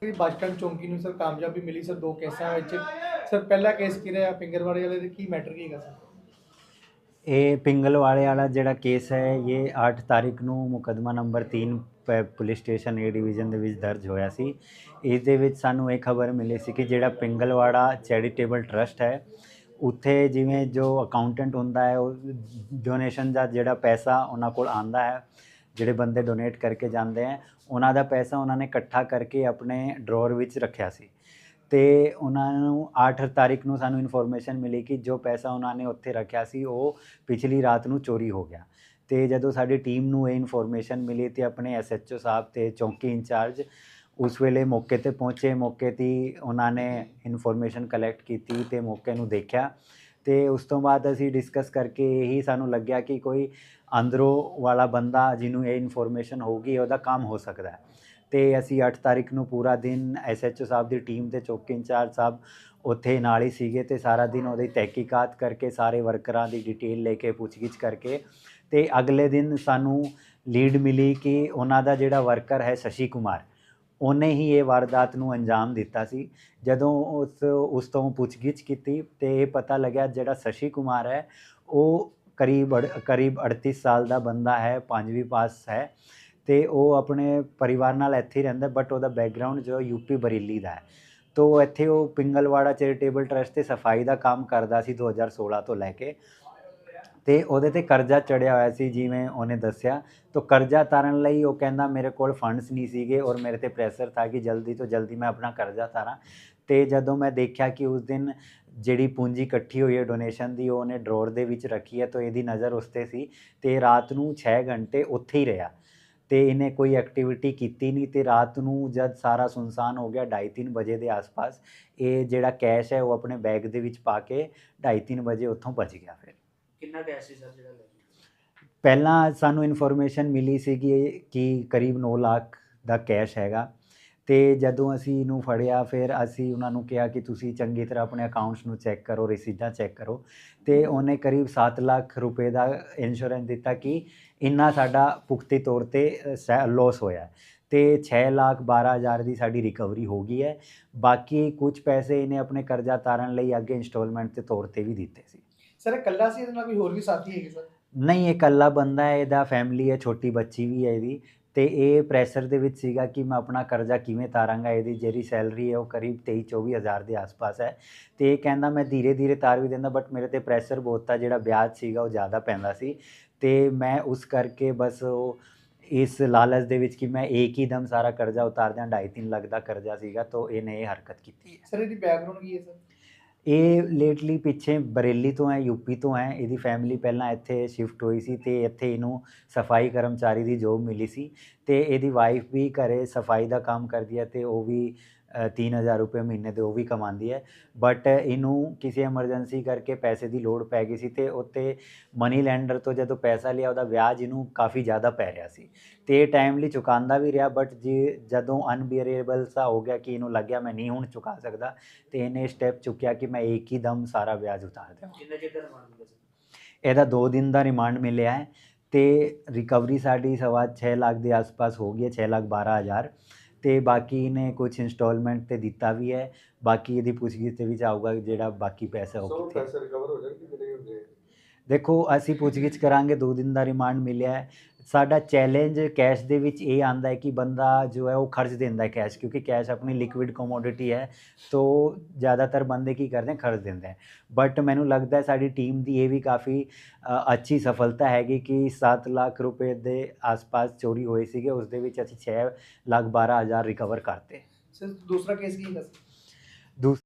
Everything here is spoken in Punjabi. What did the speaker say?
ਕਿ ਬੱਸ ਸਟੈਂਡ ਚੌਂਕੀ ਨੂੰ ਸਰ ਕਾਮਯਾਬੀ ਮਿਲੀ ਸਰ ਦੋ ਕੇਸਾਂ ਵਿੱਚ। ਸਰ ਪਹਿਲਾ ਕੇਸ ਕੀ ਰਿਹਾ ਪਿੰਗਰਵਾੜੇ ਵਾਲੇ ਦੇ? ਕੀ ਮੈਟਰ ਕੀ ਹੈਗਾ ਸਰ? ਇਹ ਪਿੰਗਲਵਾੜੇ ਵਾਲਾ ਜਿਹੜਾ ਕੇਸ ਹੈ, ਇਹ 8 ਤਾਰੀਖ ਨੂੰ ਮੁਕਦਮਾ ਨੰਬਰ 3 ਪ- ਪੁਲਿਸ ਸਟੇਸ਼ਨ ਏ ਡਿਵੀਜ਼ਨ ਦੇ ਵਿੱਚ ਦਰਜ ਹੋਇਆ ਸੀ। ਇਸ ਦੇ ਵਿੱਚ ਸਾਨੂੰ ਇਹ ਖਬਰ ਮਿਲੀ ਸੀ ਕਿ ਜਿਹੜਾ ਪਿੰਗਲਵਾੜਾ ਚੈਰੀਟੇਬਲ ਟਰਸਟ ਹੈ, ਉੱਥੇ ਜਿਵੇਂ ਜੋ ਅਕਾਊਂਟੈਂਟ ਹੁੰਦਾ ਹੈ, ਉਹ ਡੋਨੇਸ਼ਨ ਦਾ ਜਿਹੜਾ ਪੈਸਾ ਉਹਨਾਂ ਕੋਲ ਆਂਦਾ ਹੈ ਜਿਹੜੇ ਬੰਦੇ ਡੋਨੇਟ ਕਰਕੇ ਜਾਂਦੇ ਹੈ ਉਹਨਾਂ ਦਾ ਪੈਸਾ ਉਹਨਾਂ ਨੇ ਇਕੱਠਾ ਕਰਕੇ ਆਪਣੇ ਡਰਾਅਰ ਵਿੱਚ ਰੱਖਿਆ ਸੀ। ਤੇ ਉਹਨਾਂ ਨੂੰ 8 ਤਾਰੀਖ ਨੂੰ ਸਾਨੂੰ ਇਨਫੋਰਮੇਸ਼ਨ ਮਿਲੀ ਕਿ ਜੋ ਪੈਸਾ ਉਹਨਾਂ ਨੇ ਉੱਥੇ ਰੱਖਿਆ ਸੀ, ਉਹ ਪਿਛਲੀ ਰਾਤ ਨੂੰ ਚੋਰੀ ਹੋ ਗਿਆ। ਤੇ ਜਦੋਂ ਸਾਡੀ ਟੀਮ ਨੂੰ ਇਹ ਇਨਫੋਰਮੇਸ਼ਨ ਮਿਲੀ ਤੇ ਆਪਣੇ ਐਸਐਚਓ ਸਾਹਿਬ ਤੇ ਚੌਂਕੀ ਇੰਚਾਰਜ, ਉਸ ਵੇਲੇ ਮੌਕੇ ਤੇ ਪਹੁੰਚੇ, ਮੌਕੇ ਤੇ ਉਹਨਾਂ ਨੇ ਇਨਫੋਰਮੇਸ਼ਨ ਕਲੈਕਟ ਕੀਤੀ ਤੇ ਮੌਕੇ ਨੂੰ ਦੇਖਿਆ। ਤੇ ਉਸ ਤੋਂ ਬਾਅਦ ਅਸੀਂ ਡਿਸਕਸ ਕਰਕੇ ਇਹੀ ਸਾਨੂੰ ਲੱਗਿਆ ਕਿ ਕੋਈ ਅੰਦਰੋਂ ਵਾਲਾ ਬੰਦਾ ਜਿਹਨੂੰ ਇਹ ਇਨਫੋਰਮੇਸ਼ਨ ਹੋਊਗੀ, ਉਹਦਾ ਕੰਮ ਹੋ ਸਕਦਾ ਹੈ। ਤੇ ਅਸੀਂ 8 ਤਾਰੀਖ ਨੂੰ ਪੂਰਾ ਦਿਨ ਐਸਐਚਓ ਸਾਹਿਬ ਦੀ ਟੀਮ ਤੇ ਚੌਕੀ ਇੰਚਾਰਜ ਸਾਹਿਬ ਉੱਥੇ ਨਾਲ ਹੀ ਸੀਗੇ ਤੇ ਸਾਰਾ ਦਿਨ ਉਹਦੀ ਤਹਿਕੀਕਾਤ ਕਰਕੇ, ਸਾਰੇ ਵਰਕਰਾਂ ਦੀ ਡਿਟੇਲ ਲੈ ਕੇ, ਪੁੱਛਗਿੱਛ ਕਰਕੇ ਤੇ ਅਗਲੇ ਦਿਨ ਸਾਨੂੰ ਲੀਡ ਮਿਲੀ ਕਿ ਉਹਨਾਂ ਦਾ ਜਿਹੜਾ ਵਰਕਰ ਹੈ ਸ਼ਸ਼ੀ ਕੁਮਾਰ। ਉਹਨੇ ਹੀ ਇਹ ਵਾਰਦਾਤ ਨੂੰ ਅੰਜਾਮ ਦਿੱਤਾ ਸੀ। ਜਦੋਂ ਉਸ ਉਸ ਤੋਂ ਪੁੱਛਗਿੱਛ ਕੀਤੀ ਤੇ ਇਹ ਪਤਾ ਲੱਗਿਆ ਜਿਹੜਾ ਸ਼ਸ਼ੀ ਕੁਮਾਰ ਹੈ, ਉਹ ਕਰੀਬ ਅੜ- ਕਰੀਬ 38 ਸਾਲ ਦਾ ਬੰਦਾ ਹੈ, ਪੰਜਵੀਂ ਪਾਸ ਹੈ ਤੇ ਉਹ ਆਪਣੇ ਪਰਿਵਾਰ ਨਾਲ ਇੱਥੇ ਹੀ ਰਹਿੰਦਾ ਬਟ ਉਹਦਾ ਬੈਕਗ੍ਰਾਉਂਡ ਜੋ ਯੂਪੀ ਬਰੇਲੀ ਦਾ ਹੈ। ਤੋ ਇੱਥੇ ਉਹ ਪਿੰਗਲਵਾੜਾ ਚੈਰੀਟੇਬਲ ਟਰਸਟ ਤੇ ਸਫ਼ਾਈ ਦਾ ਕੰਮ ਕਰਦਾ ਸੀ 2016 ਤੋਂ ਲੈ ਕੇ। ਤੇ ਉਹਦੇ ਤੇ ਕਰਜ਼ਾ ਚੜਿਆ ਹੋਇਆ ਸੀ ਜਿਵੇਂ ਉਹਨੇ ਦੱਸਿਆ। ਤੋ ਕਰਜ਼ਾ ਤਾਰਨ ਲਈ ਉਹ ਕਹਿੰਦਾ ਮੇਰੇ ਕੋਲ ਫੰਡਸ ਨਹੀਂ ਸੀਗੇ ਔਰ ਮੇਰੇ ਤੇ ਪ੍ਰੈਸ਼ਰ ਥਾ ਕਿ ਜਲਦੀ ਤੋਂ ਜਲਦੀ ਮੈਂ ਆਪਣਾ ਕਰਜ਼ਾ ਤਾਰਾਂ। ਤੇ ਜਦੋਂ ਮੈਂ ਦੇਖਿਆ ਕਿ ਉਸ ਦਿਨ ਜਿਹੜੀ ਪੂੰਜੀ ਇਕੱਠੀ ਹੋਈ ਹੈ ਡੋਨੇਸ਼ਨ ਦੀ, ਉਹ ਉਹਨੇ ਡਰੋਰ ਦੇ ਵਿੱਚ ਰੱਖੀ ਹੈ, ਤਾਂ ਇਹਦੀ ਨਜ਼ਰ ਉਸ ਤੇ ਸੀ ਤੇ ਰਾਤ ਨੂੰ 6 ਘੰਟੇ ਉੱਥੇ ਹੀ ਰਿਹਾ। ਤੇ ਇਹਨੇ ਕੋਈ ਐਕਟੀਵਿਟੀ ਕੀਤੀ ਨਹੀਂ ਤੇ ਰਾਤ ਨੂੰ ਜਦ ਸਾਰਾ ਸੁਨਸਾਨ ਹੋ ਗਿਆ 2:30 ਵਜੇ ਦੇ ਆਸ-ਪਾਸ, ਇਹ ਜਿਹੜਾ ਕੈਸ਼ ਹੈ ਉਹ ਆਪਣੇ ਬੈਗ ਦੇ ਵਿੱਚ ਪਾ ਕੇ 2:30 ਵਜੇ ਉੱਥੋਂ ਭੱਜ ਗਿਆ ਫਿਰ। ਕਿੰਨਾ ਕੈਸ਼ ਸੀ ਸਰ ਜਿਹੜਾ ਲੈ ਗਿਆ ਪਹਿਲਾਂ ਸਾਨੂੰ ਇਨਫੋਰਮੇਸ਼ਨ ਮਿਲੀ ਸੀ ਕਿ ਕਿ ਕਰੀਬ 9 ਲੱਖ ਦਾ ਕੈਸ਼ ਹੈਗਾ ਤੇ ਜਦੋਂ ਅਸੀਂ ਇਹਨੂੰ ਫੜਿਆ, ਫਿਰ ਅਸੀਂ ਉਹਨਾਂ ਨੂੰ ਕਿਹਾ ਕਿ ਤੁਸੀਂ ਚੰਗੀ ਤਰ੍ਹਾਂ ਆਪਣੇ ਅਕਾਊਂਟਸ ਨੂੰ ਚੈੱਕ ਕਰੋ, ਰਸੀਦਾਂ ਚੈੱਕ ਕਰੋ ਤੇ ਉਹਨੇ ਕਰੀਬ 7 ਲੱਖ ਰੁਪਏ ਦਾ ਇੰਸ਼ੋਰੈਂਸ ਦਿੱਤਾ ਕਿ ਇੰਨਾ ਸਾਡਾ ਪੁਖਤੀ ਤੌਰ ਤੇ ਲਾਸ ਹੋਇਆ ਹੈ। ਤੇ 6 ਲੱਖ 12 ਹਜ਼ਾਰ ਦੀ ਸਾਡੀ ਰਿਕਵਰੀ ਹੋ ਗਈ ਹੈ ਬਾਕੀ ਕੁਝ ਪੈਸੇ ਇਹਨੇ ਆਪਣੇ ਕਰਜ਼ਾ ਤਾਰਨ ਲਈ ਅੱਗੇ ਇੰਸਟਾਲਮੈਂਟ ਦੇ ਤੌਰ ਤੇ ਵੀ ਦਿੱਤੇ ਸੀ ਸਰ ਇਕੱਲਾ ਸੀ ਇਹਦੇ ਨਾਲ ਕੋਈ ਹੋਰ ਵੀ ਸਾਥੀ ਹੈਗੇ ਸਰ? ਨਹੀਂ ਇਹ ਇਕੱਲਾ ਬੰਦਾ ਹੈ ਇਹਦਾ ਫੈਮਿਲੀ ਹੈ ਛੋਟੀ ਬੱਚੀ ਵੀ ਹੈ ਇਹਦੀ। ਤੇ ਇਹ ਪ੍ਰੈਸ਼ਰ ਦੇ ਵਿੱਚ ਸੀਗਾ ਕਿ ਮੈਂ ਆਪਣਾ ਕਰਜ਼ਾ ਕਿਵੇਂ ਤਾਰਾਂਗਾ ਇਹਦੀ ਜਿਹੜੀ ਸੈਲਰੀ ਹੈ ਉਹ ਕਰੀਬ 23 24 ਹਜ਼ਾਰ ਦੇ ਆਸ-ਪਾਸ ਹੈ। ਤੇ ਇਹ ਕਹਿੰਦਾ ਮੈਂ ਧੀਰੇ ਧੀਰੇ ਤਾਰ ਵੀ ਦਿੰਦਾ ਬਟ ਮੇਰੇ ਤੇ ਪ੍ਰੈਸ਼ਰ ਬਹੁਤ ਤਾਂ ਜਿਹੜਾ ਵਿਆਜ ਸੀਗਾ ਉਹ ਜ਼ਿਆਦਾ ਪੈਂਦਾ ਸੀ। ਤੇ ਮੈਂ ਉਸ ਕਰਕੇ ਬਸ ਉਹ ਇਸ ਲਾਲਚ ਦੇ ਵਿੱਚ ਕਿ ਮੈਂ ਇੱਕ ਹੀ ਦਮ ਸਾਰਾ ਕਰਜ਼ਾ ਉਤਾਰ ਦਿਆਂ 2.5 ਲੱਖ ਦਾ ਕਰਜ਼ਾ ਸੀਗਾ ਤਾਂ ਇਹਨੇ ਇਹ ਹਰਕਤ ਕੀਤੀ ਹੈ। ਸਰ ਇਹਦੀ ਬੈਕਗ੍ਰਾਉਂਡ ਕੀ ਹੈ ਸਰ? ਇਹ ਲੇਟਲੀ ਪਿੱਛੇ ਬਰੇਲੀ ਤੋਂ ਹੈ, ਯੂਪੀ ਤੋਂ ਹੈ, ਇਹਦੀ ਫੈਮਿਲੀ ਪਹਿਲਾਂ ਇੱਥੇ ਸ਼ਿਫਟ ਹੋਈ ਸੀ ਤੇ ਇੱਥੇ ਇਹਨੂੰ ਸਫ਼ਾਈ ਕਰਮਚਾਰੀ ਦੀ ਜੋਬ ਮਿਲੀ ਸੀ। ਤੇ ਇਹਦੀ ਵਾਈਫ ਵੀ ਘਰੇ ਸਫ਼ਾਈ ਦਾ ਕੰਮ ਕਰਦੀ ਹੈ ਤੇ ਉਹ ਵੀ ਅ, 3000 ਰੁਪਏ ਮਹੀਨੇ ਦੇ ਉਹ ਵੀ ਕਮਾਉਂਦੀ ਹੈ। ਬਟ ਇਹਨੂੰ ਕਿਸੇ ਐਮਰਜੈਂਸੀ ਕਰਕੇ ਪੈਸੇ ਦੀ ਲੋੜ ਪੈ ਗਈ ਸੀ ਤੇ ਉੱਤੇ ਮਨੀ ਲੈਂਡਰ ਤੋਂ ਜਦੋਂ ਪੈਸਾ ਲਿਆ ਉਹਦਾ ਵਿਆਜ ਇਹਨੂੰ ਕਾਫੀ ਜ਼ਿਆਦਾ ਪੈ ਰਿਹਾ ਸੀ। ਤੇ ਇਹ ਟਾਈਮਲੀ ਚੁਕਾਉਂਦਾ ਵੀ ਰਿਹਾ ਬਟ ਜੀ ਜਦੋਂ ਅਨਬੀਅਰੇਬਲ ਸਾ ਹੋ ਗਿਆ ਕਿ ਇਹਨੂੰ ਲੱਗਿਆ ਮੈਂ ਨਹੀਂ ਹੁਣ ਚੁਕਾ ਸਕਦਾ ਤੇ ਇਹਨੇ ਸਟੈਪ ਚੁੱਕਿਆ ਕਿ ਮੈਂ ਇੱਕ ਹੀ ਦਮ ਸਾਰਾ ਵਿਆਜ ਉਤਾਰ ਦੇਵਾਂ। ਕਿੰਨਾ ਚਿਰ ਦਾ ਰਿਮਾਂਡ ਮਿਲਿਆ ਸਰ ਇਹਦਾ 2 ਦਿਨ ਦਾ ਰਿਮਾਂਡ ਮਿਲਿਆ ਹੈ। ਤੇ ਰਿਕਵਰੀ ਸਾਡੀ ਸਵਾ 6 ਲੱਖ ਦੇ ਆਸ-ਪਾਸ ਹੋ ਗਈ ਹੈ 6 ਲੱਖ 12 ਹਜ਼ਾਰ। ਤੇ ਬਾਕੀ ਇਹਨੇ ਕੁਝ ਇੰਸਟਾਲਮੈਂਟ ਤੇ ਦਿੱਤਾ ਵੀ ਹੈ। ਬਾਕੀ ਇਹਦੀ ਪੁੱਛਗਿੱਛ ਤੇ ਵੀ ਆਊਗਾ ਜਿਹੜਾ ਬਾਕੀ ਪੈਸਾ ਉਹ ਕਿੱਥੇ ਪੈਸੇ ਰਿਕਵਰ ਹੋ ਜਾਣਗੇ ਕਿ ਨਹੀਂ ਹੁੰਦੇ ਦੇਖੋ ਅਸੀਂ ਪੁੱਛਗਿੱਛ ਕਰਾਂਗੇ 2 ਦਿਨ ਦਾ ਰਿਮਾਂਡ ਮਿਲਿਆ ਹੈ। ਸਾਡਾ ਚੈਲੰਜ ਕੈਸ਼ ਦੇ ਵਿੱਚ ਇਹ ਆਂਦਾ ਹੈ ਕਿ ਬੰਦਾ ਜੋ ਹੈ ਉਹ ਖਰਚ ਦਿੰਦਾ ਹੈ ਕੈਸ਼ ਕਿਉਂਕਿ ਕੈਸ਼ ਆਪਣੀ ਲਿਕਵਿਡ ਕਮੋਡਿਟੀ ਹੈ ਤੋ ਜ਼ਿਆਦਾਤਰ ਬੰਦੇ ਕੀ ਕਰਦੇ ਹੈ ਖਰਚ ਦਿੰਦੇ ਹੈ। ਬਟ ਮੈਨੂੰ ਲੱਗਦਾ ਹੈ ਸਾਡੀ ਟੀਮ ਦੀ ਇਹ ਵੀ ਕਾਫੀ ਅੱਛੀ ਸਫਲਤਾ ਹੈਗੀ ਕਿ 7 ਲੱਖ ਰੁਪਏ ਦੇ ਆਸ-ਪਾਸ ਚੋਰੀ ਹੋਏ ਸੀਗੇ ਉਸ ਦੇ ਵਿੱਚ ਅਸੀਂ 6 ਲੱਖ 12 ਹਜ਼ਾਰ ਰਿਕਵਰ ਕਰਤੇ। ਸਰ ਦੂਸਰਾ ਕੇਸ ਕੀ ਹੈਗਾ ਸਰ ਦੂਸ